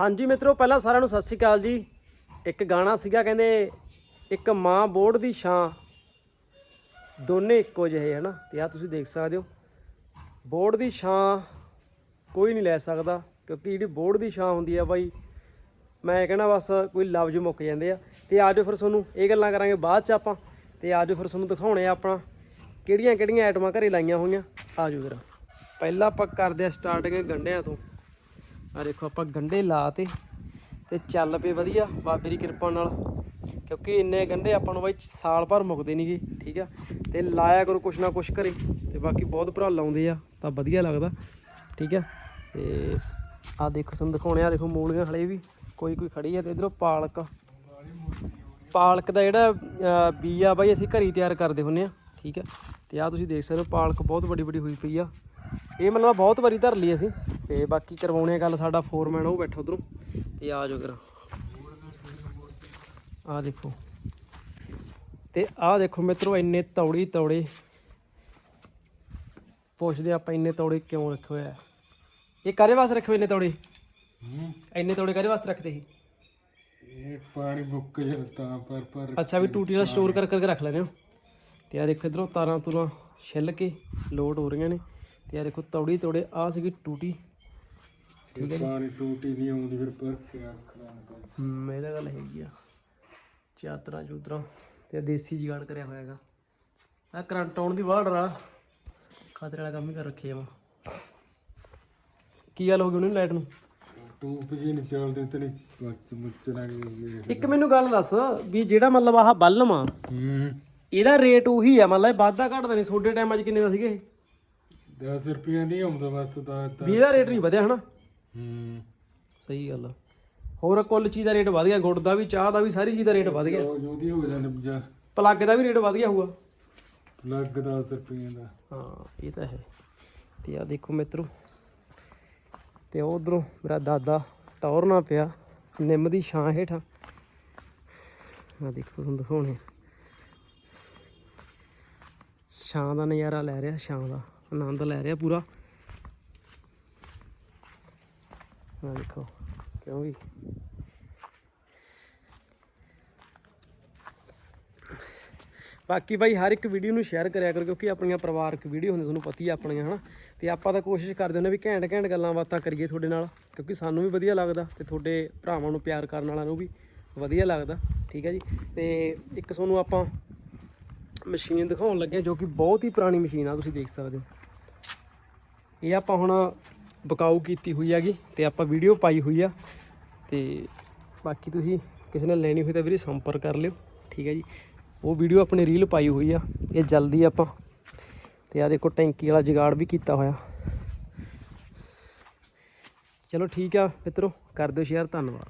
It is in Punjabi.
ਹਾਂਜੀ ਮਿੱਤਰੋ, ਪਹਿਲਾਂ ਸਾਰਿਆਂ ਨੂੰ ਸਤਿ ਸ਼੍ਰੀ ਅਕਾਲ ਜੀ। ਇੱਕ ਗਾਣਾ ਸੀਗਾ, ਕਹਿੰਦੇ, ਇੱਕ ਮਾਂ ਬੋੜ ਦੀ ਛਾਂ। ਦੋਨੇ ਇੱਕੋ ਜਿਹੇ, ਹਨਾ? ਤੇ ਆ ਤੁਸੀਂ ਦੇਖ ਸਕਦੇ ਹੋ। ਬੋੜ ਦੀ ਛਾਂ ਕੋਈ ਨਹੀਂ ਲੈ ਸਕਦਾ, ਕਿਉਂਕਿ ਜਿਹੜੀ ਬੋੜ ਦੀ ਛਾਂ ਹੁੰਦੀ ਆ ਬਾਈ, ਮੈਂ ਕਹਿੰਦਾ ਬਸ ਕੋਈ ਲਫ਼ਜ਼ ਮੁੱਕ ਜਾਂਦੇ ਆ। ਤੇ ਆਜੋ ਫਿਰ ਤੁਹਾਨੂੰ ਇਹ ਗੱਲਾਂ ਕਰਾਂਗੇ ਬਾਅਦ ਚ ਆਪਾਂ, ਤੇ ਆਜੋ ਫਿਰ ਤੁਹਾਨੂੰ ਦਿਖਾਉਣੇ ਆ ਆਪਣਾ ਕਿਹੜੀਆਂ ਕਿਹੜੀਆਂ ਆਈਟਮਾਂ ਘਰੇ ਲਾਈਆਂ ਹੋਈਆਂ। ਆਜੋ ਫਿਰ ਪਹਿਲਾਂ ਆਪਾਂ ਕਰਦੇ ਆ ਸਟਾਰਟਿੰਗ ਗੰਢਿਆਂ ਤੋਂ। ਆ ਦੇਖੋ ਆਪਾਂ ਗੰਢੇ ਲਾਤੇ ਤੇ ਚੱਲ ਪਏ ਵਧੀਆ, ਬਾਬੇ ਦੀ ਕਿਰਪਾ ਨਾਲ। ਕਿਉਂਕਿ ਇੰਨੇ ਗੰਢੇ ਆਪਾਂ ਨੂੰ ਬਾਈ ਸਾਲ ਭਰ ਮੁੱਕਦੇ ਨਹੀਂਗੇ ਠੀਕ ਆ? ਤੇ ਲਾਇਆ ਕਰੋ ਕੁਛ ਨਾ ਕੁਛ ਘਰੇ, ਤੇ ਬਾਕੀ ਬਹੁਤ ਭਰਾ ਲਾਉਂਦੇ ਆ, ਤਾਂ ਵਧੀਆ ਲੱਗਦਾ, ਠੀਕ ਆ? ਤੇ ਆ ਦੇਖੋ ਤੁਹਾਨੂੰ ਦਿਖਾਉਣੇ ਆ, ਦੇਖੋ ਮੂਲੀਆਂ ਹਲੇ ਵੀ, ਕੋਈ ਕੋਈ ਖੜੀ ਆ ਤੇ ਇਧਰੋਂ ਪਾਲਕ। ਪਾਲਕ ਦਾ ਜਿਹੜਾ ਬੀ ਆ ਬਾਈ, ਅਸੀਂ ਘਰੀ ਤਿਆਰ ਕਰਦੇ ਹੁੰਨੇ ਆ, ਠੀਕ ਆ? ਤੇ ਆ ਤੁਸੀਂ ਦੇਖ ਸਕਦੇ ਹੋ, ਪਾਲਕ ਬਹੁਤ ਵੱਡੀ ਵੱਡੀ ਹੋਈ ਪਈ ਆ। ਇਹ ਮਤਲਬ ਬਹੁਤ ਵਾਰੀ ਧਰ ਲਈ ਅਸੀਂ। ਤੇ ਬਾਕੀ ਕਰਵਾਉਣੇ ਗੱਲ ਸਾਡਾ ਫੋਰਮੈਨ ਉਹ ਬੈਠਾ ਉਧਰੋਂ। ਤੇ ਆ ਜਾਓ ਕਰਾਂ ਆ ਦੇਖੋ। ਤੇ ਆ ਦੇਖੋ ਮਿੱਤਰੋ ਇੰਨੇ ਤੌੜੀ ਤੌੜੇ। ਪੁੱਛਦੇ ਆਪਾਂ ਇੰਨੇ ਤੌੜੇ ਕਿਉਂ ਰੱਖੇ ਹੋਏ ਆ। ਇਹ ਕਾਰੇ ਵਾਸਤੇ ਰੱਖੇ ਹੋਏ ਇੰਨੇ ਤੌੜੇ? ਇੰਨੇ ਤੌੜੇ ਕਾਰੇ ਵਾਸਤੇ ਰੱਖਦੇ ਸੀ ਇਹ ਪਾਣੀ ਮੁੱਕ ਜਾਂਦਾ ਪਰ ਪਰ ਅੱਛਾ ਵੀ ਟੂਟੀ ਨਾਲ ਸਟੋਰ ਕਰ ਕਰਕੇ ਰੱਖ ਲੈਣੇ ਹੋ। ਤੇ ਆ ਦੇਖੋ ਇਧਰੋਂ ਤਾਰਾਂ ਤੁਰਾਂ ਛਿੱਲ ਕੇ ਲੋਡ ਹੋ ਰਹੀਆਂ ਨੇ। ਤੇ ਆ ਦੇਖੋ ਤੌੜੀ ਤੌੜੇ ਆ ਸੀਗੀ ਟੂਟੀ। ਠੀਕ ਪਾਣੀ ਟੂਟੀ ਨਹੀਂ ਆਉਂਦੀ ਫਿਰ ਪਰ ਕੇ ਹਮ ਇਹਦਾ ਗੱਲ ਹੈਗੀ ਆ। ਚਾਦਰਾਂ ਚੂਦਰਾਂ ਤੇ ਦੇਸੀ ਜੁਗਾੜ ਕਰਿਆ ਹੋਇਆ ਹੈਗਾ। ਆ ਕਰੰਟ ਆਉਣ ਦੀ ਬਾਹਰ ਰਾ। ਖਾਤਰੇ ਵਾਲਾ ਕੰਮ ਹੀ ਕਰ ਰੱਖਿਆ ਵਾ। ਕੀ ਗੱਲ ਹੋ ਗਈ ਉਹਨੂੰ ਲਾਈਟ ਨੂੰ? ਟੂਪ ਜੀ ਨਹੀਂ ਚੱਲਦੇ ਤੇ ਨਹੀਂ ਬੱਚ ਮੁੱਚਣਾ ਇੱਕ ਮੈਨੂੰ ਗੱਲ ਦੱਸ ਵੀ ਜਿਹੜਾ ਮਤਲਬ ਆਹ ਬੱਲਮ ਆ ਹੂੰ। ਇਹਦਾ ਰੇਟ ਉਹੀ ਆ ਮਤਲਬ ਵਾਧਾ ਘਟਦਾ ਨਹੀਂ। ਛੋਡੇ ਟਾਈਮ 'ਚ ਕਿੰਨੇ ਦਾ ਸੀਗੇ ਇਹ? 10 ਰੁਪਏ ਨਹੀਂ ਆਉਂਦਾ ਬਸ ਤਾਂ ਤਾਂ ਵੀ ਇਹਦਾ ਰੇਟ ਨਹੀਂ ਵਧਿਆ ਹਨਾ? ਹੂੰ। ਸਹੀ ਗੱਲ ਆ। ਹੋਰ ਕੁੱਲ ਚੀਜ਼ ਦਾ ਰੇਟ ਵਧ ਗਿਆ ਗੁੜ ਦਾ ਵੀ ਚਾਹ ਦਾ ਵੀ ਸਾਰੀ ਚੀਜ਼ ਦਾ ਰੇਟ ਵਧ ਗਿਆ। ਉਹ ਜੋਦੀ ਹੋ ਜਾਂਦੇ ਜਾ ਪਲੱਗ ਦਾ ਵੀ ਰੇਟ ਵਧ ਗਿਆ ਹੋਊਗਾ। ਲੱਗ 10 ਰੁਪਏ ਦਾ। ਹਾਂ ਇਹ ਤਾਂ ਹੈ। ਤੇ ਆ ਦੇਖੋ ਮਿੱਤਰੋ ਤੇ ਉਧਰੋਂ ਮੇਰਾ ਦਾਦਾ ਟੌਰਨਾ ਪਿਆ ਨਿੰਮ ਦੀ ਛਾਂ ਹੇਠਾਂ। ਆ ਦੇਖੋ ਤੁਹਾਨੂੰ ਦਿਖਾਉਣੇ ਛਾਂ ਦਾ ਨਜ਼ਾਰਾ ਲੈ ਰਿਹਾ ਛਾਂ ਦਾ ਆਨੰਦ ਲੈ ਰਿਹਾ ਪੂਰਾ। ਆ ਦੇਖੋ ਕਿਉਂ ਵੀ? ਬਾਕੀ ਬਾਈ, ਹਰ ਇੱਕ ਵੀਡੀਓ ਨੂੰ ਸ਼ੇਅਰ ਕਰਿਆ ਕਰੋ, ਕਿਉਂਕਿ ਆਪਣੀਆਂ ਪਰਿਵਾਰਕ ਵੀਡੀਓ ਹੁੰਦੀਆਂ, ਤੁਹਾਨੂੰ ਪਤਾ ਹੀ ਆ ਆਪਣੀਆਂ, ਹਨਾ? ਤੇ ਆਪਾਂ ਤਾਂ ਕੋਸ਼ਿਸ਼ ਕਰਦੇ ਹੁੰਦੇ ਵੀ ਘੈਂਟ ਘੈਂਟ ਗੱਲਾਂ ਬਾਤਾਂ ਕਰੀਏ ਤੁਹਾਡੇ ਨਾਲ, ਕਿਉਂਕਿ ਸਾਨੂੰ ਵੀ ਵਧੀਆ ਲੱਗਦਾ, ਤੇ ਤੁਹਾਡੇ ਭਰਾਵਾਂ ਨੂੰ ਪਿਆਰ ਕਰਨ ਵਾਲਿਆਂ ਨੂੰ ਵੀ ਵਧੀਆ ਲੱਗਦਾ, ਠੀਕ ਹੈ ਜੀ? ਤੇ ਇੱਕ ਤੁਹਾਨੂੰ ਆਪਾਂ ਮਸ਼ੀਨ ਦਿਖਾਉਣ ਲੱਗੇ ਜੋ ਕਿ ਬਹੁਤ ਹੀ ਪੁਰਾਣੀ ਮਸ਼ੀਨ ਆ, ਤੁਸੀਂ ਦੇਖ ਸਕਦੇ ਹੋ। ਇਹ ਆਪਾਂ ਹੁਣ ਬਕਾਊ ਕੀਤੀ ਹੋਈ ਹੈਗੀ ਤੇ ਆਪਾਂ ਵੀਡੀਓ ਪਾਈ ਹੋਈ ਆ ਤੇ ਬਾਕੀ ਤੁਸੀਂ ਕਿਸੇ ਨੇ ਲੈਣੀ ਹੋਈ ਤਾਂ ਵੀਰੇ ਸੰਪਰਕ ਕਰ ਲਿਓ, ਠੀਕ ਹੈ ਜੀ। ਉਹ ਵੀਡੀਓ ਆਪਣੀ ਰੀਲ ਪਾਈ ਹੋਈ ਆ, ਇਹ ਜਲਦੀ ਆਪਾਂ ਤੇ ਆ ਦੇਖੋ ਟੈਂਕੀ ਵਾਲਾ ਜਗਾੜ ਵੀ ਕੀਤਾ ਹੋਇਆ। ਚਲੋ ਠੀਕ ਆ ਮਿੱਤਰੋ, ਕਰ ਦਿਓ ਸ਼ੇਅਰ ਧੰਨਵਾਦ।